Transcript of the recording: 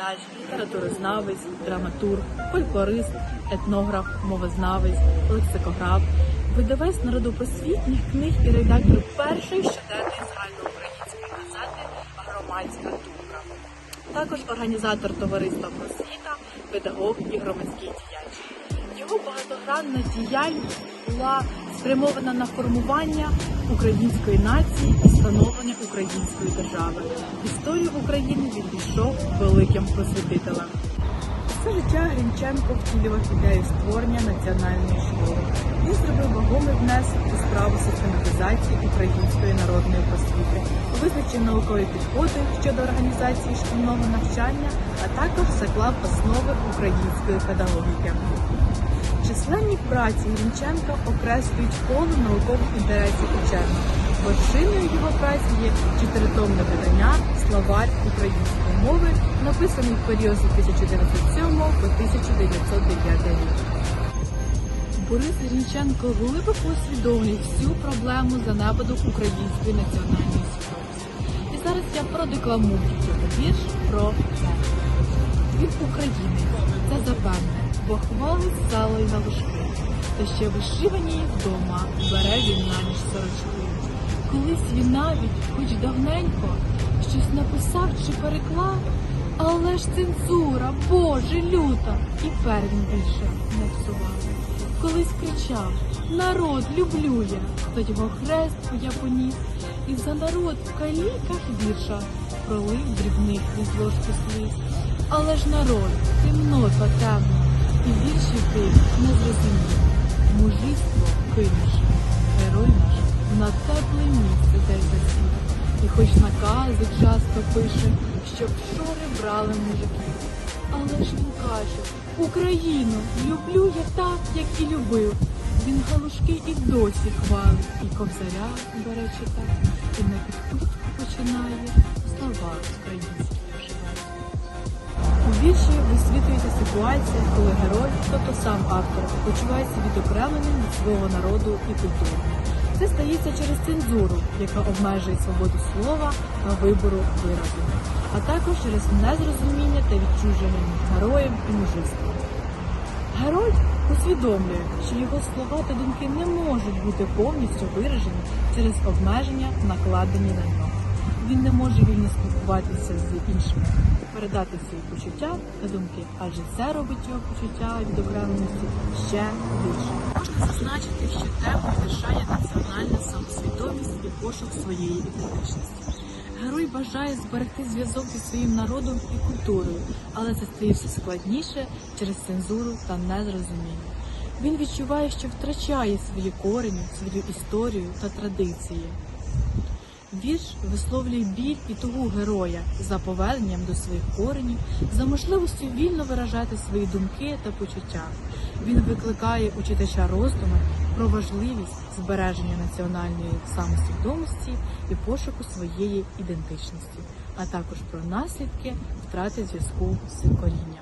перекладач, літературознавець, драматург, фольклорист, етнограф, мовознавець, лексикограф, видавець народопросвітніх книг і редактор першої щоденної загальноукраїнської газети Громадська думка. Також організатор товариства просвіта, педагог і громадський діяч. Його багатогранна діяльність була спрямована на формування української нації і становлення української держави. Історію України він пішов великим просвітителем. Все життя Грінченко втілював ідею створення національної школи. Він зробив вагомий внесок у справу систематизації української народної просвіти, визначив наукові підходи щодо організації шкільного навчання, а також заклав основи української педагогіки. Численні праці Грінченка окреслюють коло наукових інтересів учених. Вершиною його праці є чотиритомне видання Словарь української мови, написаний в період з 1907 по 1909 рік. Борис Грінченко глибоко усвідомлює всю проблему занепаду української національної свідомості. І зараз я продекламую вірш про це. Він українець, це запевне, бо сало й галушки, та ще вишивані вдома бере він на ніч сорочки. Колись він навіть, хоч давненько, щось написав чи переклав, але ж цензура, Боже, люта, і пер він більше не псував. Колись кричав Народ люблю я, хто його хрест я поніс, і за народ в каліках вірша пролив дрібних від ложки сліз. Але ж народ, темнота темна, і вірші ти не зрозумів. Мужиство кинеш, герой наш на тепле місце десь засів. І хоч накази часто пише, щоб шори брали мужиків. Але ж він каже, Україну люблю я так, як і любив. Він галушки і досі хвалить, і ковзаря бере читати, і на підпитку починає слова українські. У вірші висвітлюється ситуація, коли герой, тобто сам автор, почувається відокремленим від свого народу і культури. Це стається через цензуру, яка обмежує свободу слова та вибору виразу, а також через незрозуміння та відчуження героєм і мужеством. Герой усвідомлює, що його слова та думки не можуть бути повністю виражені через обмеження, накладені на нього. Він не може вільно спілкуватися з іншими, передати свої почуття та думки, адже це робить його почуття відокремленості ще більше. Можна зазначити, що тему лишає національна самосвідомість і пошук своєї ідентичності. Герой бажає зберегти зв'язок зі своїм народом і культурою, але це стає все складніше через цензуру та незрозуміння. Він відчуває, що втрачає свої корені, свою історію та традиції. Вірш висловлює біль і тугу героя за поверненням до своїх коренів, за можливістю вільно виражати свої думки та почуття. Він викликає у читача роздуми про важливість збереження національної самосвідомості і пошуку своєї ідентичності, а також про наслідки втрати зв'язку з корінням.